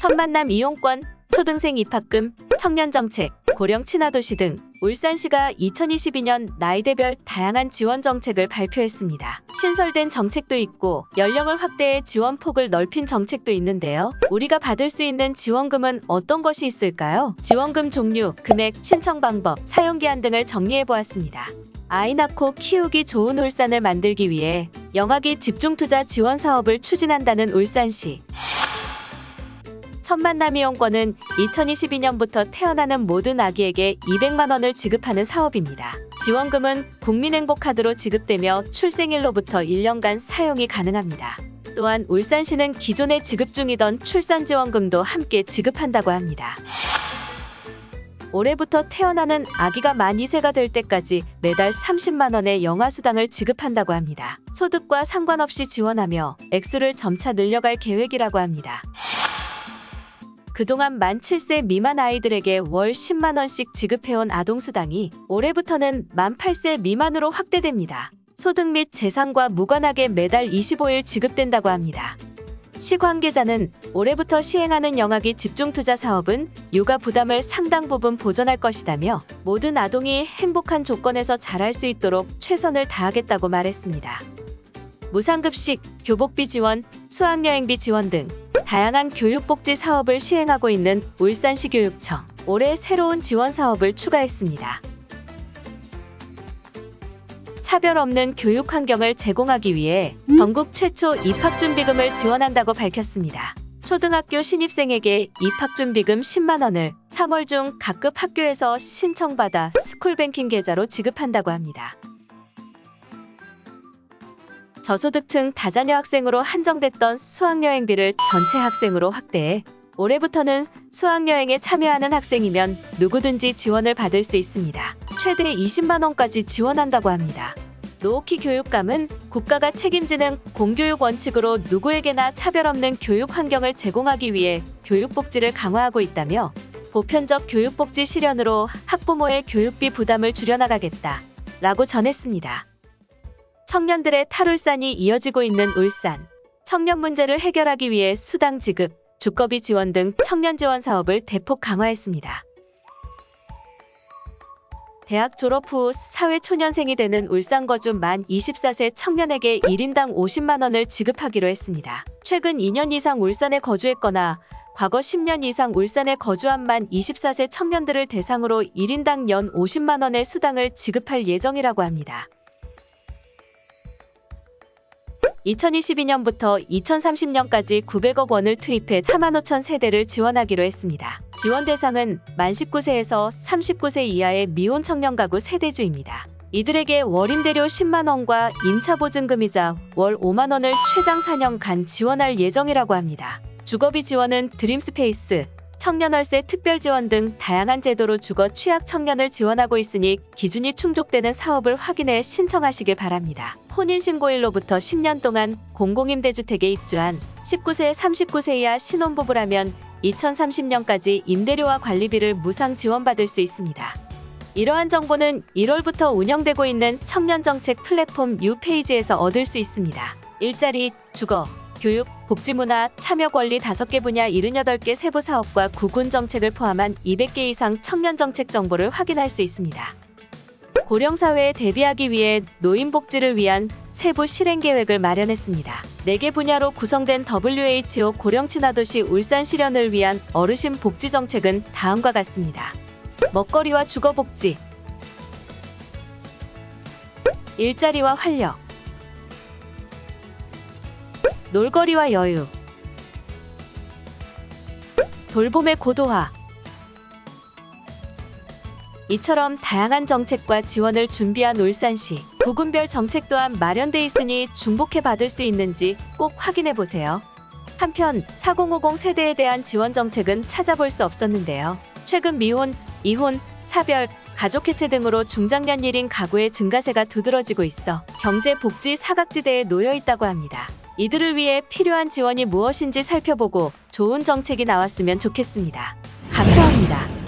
천만남 이용권, 초등생 입학금, 청년정책, 고령 친화도시 등 울산시가 2022년 나이대별 다양한 지원 정책을 발표했습니다. 신설된 정책도 있고 연령을 확대해 지원 폭을 넓힌 정책도 있는데요. 우리가 받을 수 있는 지원금은 어떤 것이 있을까요? 지원금 종류, 금액, 신청 방법, 사용 기한 등을 정리해 보았습니다. 아이 낳고 키우기 좋은 울산을 만들기 위해 영아기 집중 투자 지원 사업을 추진한다는 울산시. 천만남 이용권은 2022년부터 태어나는 모든 아기에게 200만 원을 지급하는 사업입니다. 지원금은 국민행복카드로 지급되며 출생일로부터 1년간 사용이 가능합니다. 또한 울산시는 기존에 지급 중이던 출산지원금도 함께 지급한다고 합니다. 올해부터 태어나는 아기가 만 2세가 될 때까지 매달 30만 원의 영아수당을 지급한다고 합니다. 소득과 상관없이 지원하며 액수를 점차 늘려갈 계획이라고 합니다. 그동안 만 7세 미만 아이들에게 월 10만 원씩 지급해온 아동수당이 올해부터는 만 8세 미만으로 확대됩니다. 소득 및 재산과 무관하게 매달 25일 지급된다고 합니다. 시 관계자는 올해부터 시행하는 영아기 집중투자 사업은 육아 부담을 상당 부분 보전할 것이다며 모든 아동이 행복한 조건에서 자랄 수 있도록 최선을 다하겠다고 말했습니다. 무상급식, 교복비 지원, 수학여행비 지원 등 다양한 교육복지 사업을 시행하고 있는 울산시 교육청. 올해 새로운 지원 사업을 추가했습니다. 차별 없는 교육 환경을 제공하기 위해 전국 최초 입학준비금을 지원한다고 밝혔습니다. 초등학교 신입생에게 입학준비금 10만 원을 3월 중 각급 학교에서 신청받아 스쿨뱅킹 계좌로 지급한다고 합니다. 저소득층 다자녀 학생으로 한정됐던 수학여행비를 전체 학생으로 확대해 올해부터는 수학여행에 참여하는 학생이면 누구든지 지원을 받을 수 있습니다. 최대 20만 원까지 지원한다고 합니다. 노오키 교육감은 국가가 책임지는 공교육 원칙으로 누구에게나 차별 없는 교육 환경을 제공하기 위해 교육복지를 강화하고 있다며 보편적 교육복지 실현으로 학부모의 교육비 부담을 줄여나가겠다. 라고 전했습니다. 청년들의 탈울산이 이어지고 있는 울산. 청년 문제를 해결하기 위해 수당 지급, 주거비 지원 등 청년 지원 사업을 대폭 강화했습니다. 대학 졸업 후 사회 초년생이 되는 울산 거주 만 24세 청년에게 1인당 50만 원을 지급하기로 했습니다. 최근 2년 이상 울산에 거주했거나 과거 10년 이상 울산에 거주한 만 24세 청년들을 대상으로 1인당 연 50만 원의 수당을 지급할 예정이라고 합니다. 2022년부터 2030년까지 900억 원을 투입해 4만 5천 세대를 지원하기로 했습니다. 지원 대상은 만 19세에서 39세 이하의 미혼 청년 가구 세대주입니다. 이들에게 월임대료 10만 원과 임차 보증금이자 월 5만 원을 최장 4년간 지원할 예정이라고 합니다. 주거비 지원은 드림스페이스, 청년월세 특별 지원 등 다양한 제도로 주거 취약 청년을 지원하고 있으니 기준이 충족되는 사업을 확인해 신청하시길 바랍니다. 혼인신고일로부터 10년 동안 공공임대주택에 입주한 19세 39세 이하 신혼부부라면 2030년까지 임대료와 관리비를 무상 지원받을 수 있습니다. 이러한 정보는 1월부터 운영되고 있는 청년정책 플랫폼 뉴페이지에서 얻을 수 있습니다. 일자리, 주거, 교육, 복지문화, 참여 권리 5개 분야 78개 세부 사업과 구군 정책을 포함한 200개 이상 청년 정책 정보를 확인할 수 있습니다. 고령 사회에 대비하기 위해 노인 복지를 위한 세부 실행 계획을 마련했습니다. 4개 분야로 구성된 WHO 고령 친화도시 울산 실현을 위한 어르신 복지 정책은 다음과 같습니다. 먹거리와 주거 복지, 일자리와 활력, 놀거리와 여유, 돌봄의 고도화. 이처럼 다양한 정책과 지원을 준비한 울산시 부군별 정책 또한 마련돼 있으니 중복해 받을 수 있는지 꼭 확인해 보세요. 한편 4050 세대에 대한 지원 정책은 찾아볼 수 없었는데요. 최근 미혼, 이혼, 사별, 가족 해체 등으로 중장년일인 가구의 증가세가 두드러지고 있어 경제 복지 사각지대에 놓여 있다고 합니다. 이들을 위해 필요한 지원이 무엇인지 살펴보고 좋은 정책이 나왔으면 좋겠습니다. 감사합니다.